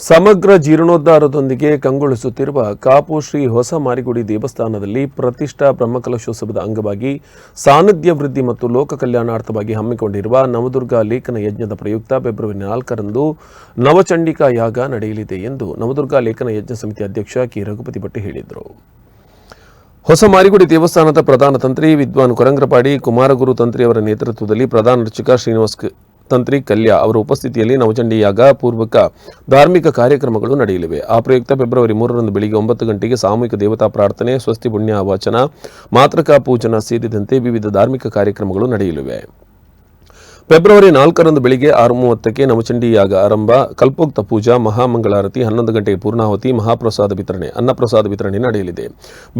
ಸಮಗ್ರ ಜೀರ್ಣೋದ್ಧಾರದೊಂದಿಗೆ ಕಂಗೊಳಿಸುತ್ತಿರುವ ಕಾಪು ಶ್ರೀ ಹೊಸ ಮಾರಿಗುಡಿ ದೇವಸ್ಥಾನದಲ್ಲಿ ಪ್ರತಿಷ್ಠಾ ಬ್ರಹ್ಮಕಲಶೋತ್ಸವದ ಅಂಗವಾಗಿ ಸಾನ್ನಿಧ್ಯ ವೃದ್ಧಿ ಮತ್ತು ಲೋಕ ಕಲ್ಯಾಣಾರ್ಥವಾಗಿ ಹಮ್ಮಿಕೊಂಡಿರುವ ನವದುರ್ಗ ಲೇಖನ ಯಜ್ಞದ ಪ್ರಯುಕ್ತ ಫೆಬ್ರವರಿ ನಾಲ್ಕರಂದು ನವಚಂಡಿಕಾ ಯಾಗ ನಡೆಯಲಿದೆ ಎಂದು ನವದುರ್ಗ ಲೇಖನ ಯಜ್ಞ ಸಮಿತಿ ಅಧ್ಯಕ್ಷ ಕೆ. ರಘುಪತಿ ಭಟ್ ಹೇಳಿದರು. ಹೊಸ ಮಾರಿಗುಡಿ ದೇವಸ್ಥಾನದ ಪ್ರಧಾನ ತಂತ್ರಿ ವಿದ್ವಾನ್ ಕೊರಂಗ್ರಪಾಡಿ ಕುಮಾರಗುರು ತಂತ್ರಿಯವರ ನೇತೃತ್ವದಲ್ಲಿ ಪ್ರಧಾನ ಅರ್ಚಕ ಶ್ರೀನಿವಾಸ್ ತಂತ್ರಿ ಕಲ್ಯ ಅವರ ಉಪಸ್ಥಿತಿಯಲ್ಲಿ ನವಚಂಡಿ ಯಾಗ ಪೂರ್ವಕ ಧಾರ್ಮಿಕ ಕಾರ್ಯಕ್ರಮಗಳು ನಡೆಯಲಿವೆ. ಆ ಪ್ರಯುಕ್ತ ಫೆಬ್ರವರಿ ಮೂರರಂದು ಬೆಳಿಗ್ಗೆ ಒಂಬತ್ತು ಗಂಟೆಗೆ ಸಾಮೂಹಿಕ ದೇವತಾ ಪ್ರಾರ್ಥನೆ, ಸ್ವಸ್ತಿ ಪುಣ್ಯ ವಾಚನ ಮಾತೃಕಾ ಪೂಜನ ಸೇರಿದಂತೆ ವಿವಿಧ ಧಾರ್ಮಿಕ ಕಾರ್ಯಕ್ರಮಗಳು ನಡೆಯಲಿವೆ. ಫೆಬ್ರವರಿ ನಾಲ್ಕರಂದು ಬೆಳಿಗ್ಗೆ ಆರು ಮೂವತ್ತಕ್ಕೆ ನವಚಂಡಿ ಯಾಗ ಆರಂಭ. ಕಲ್ಪೋಕ್ತ ಪೂಜಾ, ಮಹಾಮಂಗಳಾರತಿ, ಹನ್ನೊಂದು ಗಂಟೆಗೆ ಪೂರ್ಣಾಹುತಿ ಮಹಾಪ್ರಸಾದ ವಿತರಣೆ, ಅನ್ನಪ್ರಸಾದ ವಿತರಣೆ ನಡೆಯಲಿದೆ.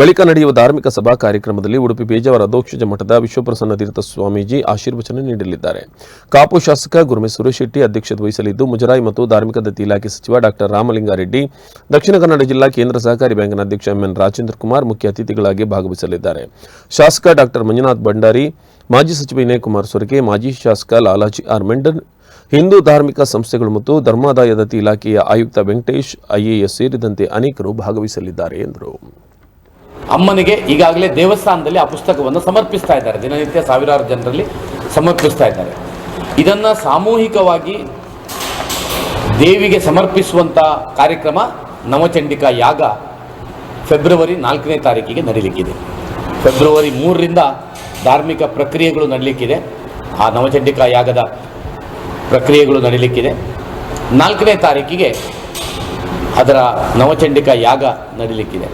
ಬಳಿಕ ನಡೆಯುವ ಧಾರ್ಮಿಕ ಸಭಾ ಕಾರ್ಯಕ್ರಮದಲ್ಲಿ ಉಡುಪಿ ಪೇಜಾವರ ಅಧೋಕ್ಷಜ ಮಠದ ವಿಶ್ವಪ್ರಸನ್ನ ತೀರ್ಥ ಸ್ವಾಮೀಜಿ ಆಶೀರ್ವಚನ ನೀಡಲಿದ್ದಾರೆ. ಕಾಪು ಶಾಸಕ ಗುರುಮೆ ಸುರೇಶ್ ಶೆಟ್ಟಿ ಅಧ್ಯಕ್ಷತೆ ವಹಿಸಲಿದ್ದು, ಮುಜರಾಯಿ ಮತ್ತು ಧಾರ್ಮಿಕ ದತ್ತಿ ಇಲಾಖೆ ಸಚಿವ ಡಾಕ್ಟರ್ ರಾಮಲಿಂಗಾರೆಡ್ಡಿ, ದಕ್ಷಿಣ ಕನ್ನಡ ಜಿಲ್ಲಾ ಕೇಂದ್ರ ಸಹಕಾರಿ ಬ್ಯಾಂಕ್ನ ಅಧ್ಯಕ್ಷ ಎಂಎನ್ ರಾಜೇಂದ್ರ ಕುಮಾರ್ ಮುಖ್ಯ ಅತಿಥಿಗಳಾಗಿ ಭಾಗವಹಿಸಲಿದ್ದಾರೆ. ಶಾಸಕ ಡಾಕ್ಟರ್ ಮಂಜುನಾಥ್ ಭಂಡಾರಿ ಮಾಜಿ ಸಚಿವ ವಿನಯ್ ಕುಮಾರ್ ಸೊರಕೆ, ಮಾಜಿ ಶಾಸಕ ಲಾಲಾಜಿ ಆರ್ ಮೆಂಡನ್, ಹಿಂದೂ ಧಾರ್ಮಿಕ ಸಂಸ್ಥೆಗಳು ಮತ್ತು ಧರ್ಮಾದಾಯ ದತ್ತಿ ಇಲಾಖೆಯ ಆಯುಕ್ತ ವೆಂಕಟೇಶ್ ಐಎಎಸ್ ಸೇರಿದಂತೆ ಅನೇಕರು ಭಾಗವಹಿಸಲಿದ್ದಾರೆ, ಎಂದರು. ಅಮ್ಮನಿಗೆ ಈಗಾಗಲೇ ದೇವಸ್ಥಾನದಲ್ಲಿ ಆ ಪುಸ್ತಕವನ್ನು ಸಮರ್ಪಿಸ್ತಾ ಇದ್ದಾರೆ. ದಿನನಿತ್ಯ ಸಾವಿರಾರು ಜನರಲ್ಲಿ ಸಮರ್ಪಿಸ್ತಾ ಇದ್ದಾರೆ. ಇದನ್ನು ಸಾಮೂಹಿಕವಾಗಿ ದೇವಿಗೆ ಸಮರ್ಪಿಸುವಂಥ ಕಾರ್ಯಕ್ರಮ ನವಚಂಡಿಕಾ ಯಾಗ ಫೆಬ್ರವರಿ ನಾಲ್ಕನೇ ತಾರೀಕಿಗೆ ನಡೀಲಿಕ್ಕಿದೆ. ಫೆಬ್ರವರಿ ಮೂರರಿಂದ ಧಾರ್ಮಿಕ ಪ್ರಕ್ರಿಯೆಗಳು ನಡೀಲಿಕ್ಕಿದೆ. ಆ ನವಚಂಡಿಕಾ ಯಾಗದ ಪ್ರಕ್ರಿಯೆಗಳು ನಡೀಲಿಕ್ಕಿದೆ. ನಾಲ್ಕನೇ ತಾರೀಕಿಗೆ ಅದರ ನವಚಂಡಿಕಾ ಯಾಗ ನಡೀಲಿಕ್ಕಿದೆ.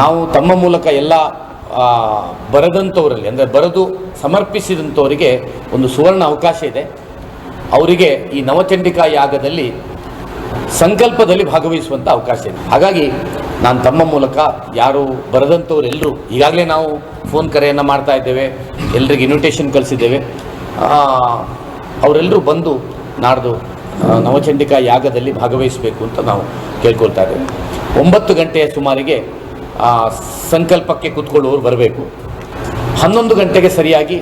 ನಾವು ತಮ್ಮ ಮೂಲಕ ಎಲ್ಲ ಬರೆದಂಥವರಲ್ಲಿ ಅಂದರೆ ಬರೆದು ಸಮರ್ಪಿಸಿದಂಥವರಿಗೆ ಒಂದು ಸುವರ್ಣ ಅವಕಾಶ ಇದೆ. ಅವರಿಗೆ ಈ ನವಚಂಡಿಕಾ ಯಾಗದಲ್ಲಿ ಸಂಕಲ್ಪದಲ್ಲಿ ಭಾಗವಹಿಸುವಂಥ ಅವಕಾಶ ಇದೆ. ಹಾಗಾಗಿ ನಾನು ತಮ್ಮ ಮೂಲಕ ಯಾರು ಬರೆದಂಥವರೆಲ್ಲರೂ ಈಗಾಗಲೇ ನಾವು ಫೋನ್ ಕರೆಯನ್ನು ಮಾಡ್ತಾ ಇದ್ದೇವೆ, ಎಲ್ರಿಗೆ ಇನ್ವಿಟೇಷನ್ ಕಳಿಸಿದ್ದೇವೆ ಅವರೆಲ್ಲರೂ ಬಂದು ನಾಡ್ದು ನವಚಂಡಿಕಾ ಯಾಗದಲ್ಲಿ ಭಾಗವಹಿಸಬೇಕು ಅಂತ ನಾವು ಕೇಳ್ಕೊಳ್ತಾ ಇದ್ದೇವೆ. ಒಂಬತ್ತು ಗಂಟೆಯ ಸುಮಾರಿಗೆ ಸಂಕಲ್ಪಕ್ಕೆ ಕೂತ್ಕೊಳ್ಳುವವರು ಬರಬೇಕು. ಹನ್ನೊಂದು ಗಂಟೆಗೆ ಸರಿಯಾಗಿ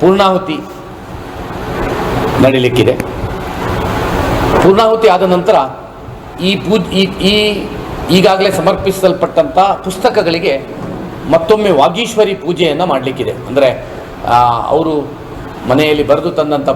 ಪೂರ್ಣಾಹುತಿ ನಡೀಲಿಕ್ಕಿದೆ. ಪೂರ್ಣಾಹುತಿ ಆದ ನಂತರ ಈ ಈ ಈ ಈಗಾಗಲೇ ಸಮರ್ಪಿಸಲ್ಪಟ್ಟಂಥ ಪುಸ್ತಕಗಳಿಗೆ ಮತ್ತೊಮ್ಮೆ ವಾಗೀಶ್ವರಿ ಪೂಜೆಯನ್ನು ಮಾಡಲಿಕ್ಕಿದೆ. ಅಂದರೆ ಅವರು ಮನೆಯಲ್ಲಿ ಬರೆದು ತಂದಂಥ